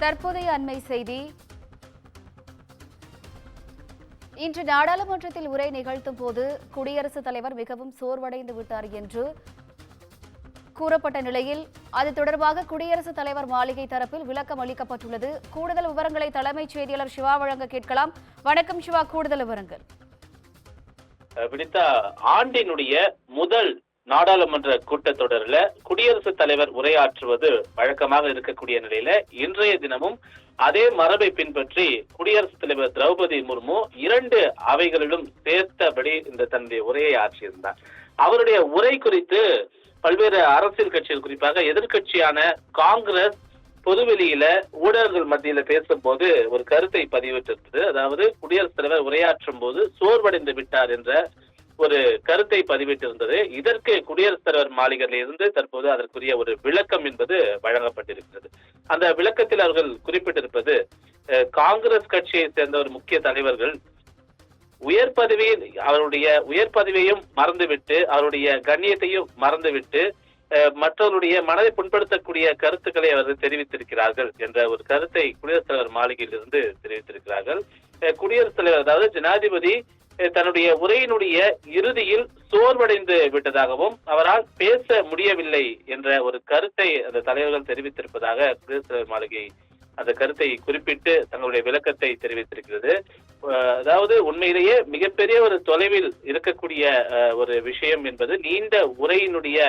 தற்போதைய அண்மை செய்தி. இன்று நாடாளுமன்றத்தில் உரை நிகழ்த்தும் போது குடியரசுத் தலைவர் மிகவும் சோர்வடைந்து விட்டார் என்று கூறப்பட்ட நிலையில் அது தொடர்பாக குடியரசுத் தலைவர் மாளிகை தரப்பில் விளக்கம் அளிக்கப்பட்டுள்ளது. கூடுதல் விவரங்களை தலைமைச் செய்தியாளர் சிவா வழங்க கேட்கலாம். வணக்கம் சிவா கூடுதல் விவரங்கள். வினிதா ஆண்டினுடைய முதல் நாடாளுமன்ற கூட்டத்தொடரில் குடியரசுத் தலைவர் உரையாற்றுவது வழக்கமாக இருக்கக்கூடிய நிலையில இன்றைய தினமும் அதே மரபை பின்பற்றி குடியரசுத் தலைவர் திரௌபதி முர்மு இரண்டு அவைகளிலும் சேர்த்தபடி இந்த தன்னுடைய உரையை ஆற்றியிருந்தார். அவருடைய உரை குறித்து பல்வேறு அரசியல் கட்சிகள் குறிப்பாக எதிர்க்கட்சியான காங்கிரஸ் பொதுவெளியில ஊடகங்கள் மத்தியில பேசும்போது ஒரு கருத்தை பதிவிட்டிருந்தது. அதாவது குடியரசுத் தலைவர் உரையாற்றும் போது சோர்வடைந்து விட்டார் என்ற ஒரு கருத்தை பதிவிட்டிருந்தது. இதற்கு குடியரசுத் தலைவர் மாளிகையில் இருந்து தற்போது அதற்குரிய ஒரு விளக்கம் என்பது வழங்கப்பட்டிருக்கிறது. அந்த விளக்கத்தில் அவர்கள் குறிப்பிட்டிருப்பது காங்கிரஸ் கட்சியை சேர்ந்த ஒரு முக்கிய தலைவர்கள் உயர் பதவியில் அவருடைய உயர் பதவியையும் மறந்துவிட்டு அவருடைய கண்ணியத்தையும் மறந்துவிட்டு மற்றவருடைய மனதை புண்படுத்தக்கூடிய கருத்துக்களை அவர்கள் தெரிவித்திருக்கிறார்கள் என்ற ஒரு கருத்தை குடியரசுத் தலைவர் மாளிகையிலிருந்து தெரிவித்திருக்கிறார்கள். குடியரசுத் தலைவர் அதாவது ஜனாதிபதி தன்னுடைய உரையினுடைய இறுதியில் சோர்வடைந்து விட்டதாகவும் அவரால் பேச முடியவில்லை என்ற ஒரு கருத்தை அந்த தலைவர்கள் தெரிவித்திருப்பதாக குடியரசுத் மாளிகை அந்த கருத்தை குறிப்பிட்டு தங்களுடைய விளக்கத்தை தெரிவித்திருக்கிறது. அதாவது உண்மையிலேயே மிகப்பெரிய ஒரு தொலைவில் இருக்கக்கூடிய அஹ், ஒரு விஷயம் என்பது நீண்ட உரையினுடைய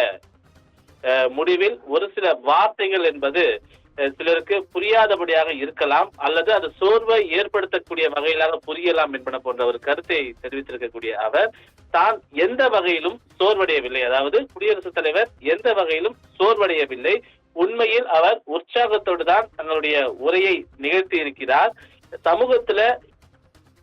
அஹ், முடிவில் ஒரு சில வார்த்தைகள் என்பது சிலருக்கு புரியாதபடியாக இருக்கலாம் அல்லது அது சோர்வை ஏற்படுத்தக்கூடிய வகையிலாக புரியலாம் என்பன போன்ற ஒரு கருத்தை தெரிவித்திருக்கக்கூடிய அவர் தான் எந்த வகையிலும் சோர்வடையவில்லை. அதாவது குடியரசுத் தலைவர் எந்த வகையிலும் சோர்வடையவில்லை. உண்மையில் அவர் உற்சாகத்தோடு தான் தங்களுடைய உரையை நிகழ்த்தி இருக்கிறார் சமூகத்துல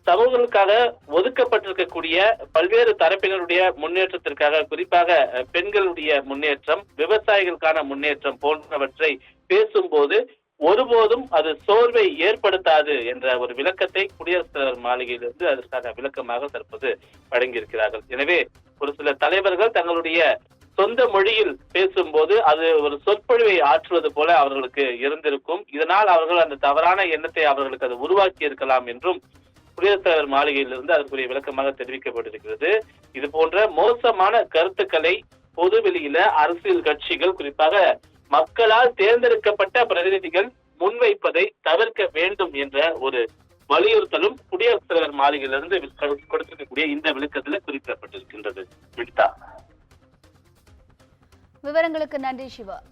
சமூகங்களுக்காக ஒதுக்கப்பட்டிருக்கக்கூடிய பல்வேறு தரப்பினருடைய முன்னேற்றத்திற்காக குறிப்பாக பெண்களுடைய முன்னேற்றம் விவசாயிகளுக்கான முன்னேற்றம் போன்றவற்றை பேசும்போது ஒருபோதும் அது சோர்வை ஏற்படுத்தாது என்ற ஒரு விளக்கத்தை குடியரசுத் தலைவர் மாளிகையிலிருந்து அதற்கான விளக்கமாக தற்போது வழங்கியிருக்கிறார்கள். எனவே ஒரு சில தலைவர்கள் தங்களுடைய சொந்த மொழியில் பேசும்போது அது ஒரு சொற்பொழிவை ஆற்றுவது போல அவர்களுக்கு இருந்திருக்கும். இதனால் அவர்கள் அந்த தவறான எண்ணத்தை அவர்களுக்கு அது உருவாக்கி இருக்கலாம் என்றும் குடியரசுத் தலைவர் மாளிகையிலிருந்து அதற்குரிய விளக்கமாக தெரிவிக்கப்பட்டிருக்கிறது. இது போன்ற மோசமான கருத்துக்களை பொது வெளியில அரசியல் கட்சிகள் குறிப்பாக மக்களால் தேர்ந்தெடுக்கப்பட்ட பிரதிநிதிகள் முன்வைப்பதை தவிர்க்க வேண்டும் என்ற ஒரு வலியுறுத்தலும் குடியரசுத் தலைவர் மாளிகையிலிருந்து கொடுத்திருக்கக்கூடிய இந்த விளக்கத்துல குறிப்பிடப்பட்டிருக்கின்றது. வினிதா. விவரங்களுக்கு நன்றி சிவா.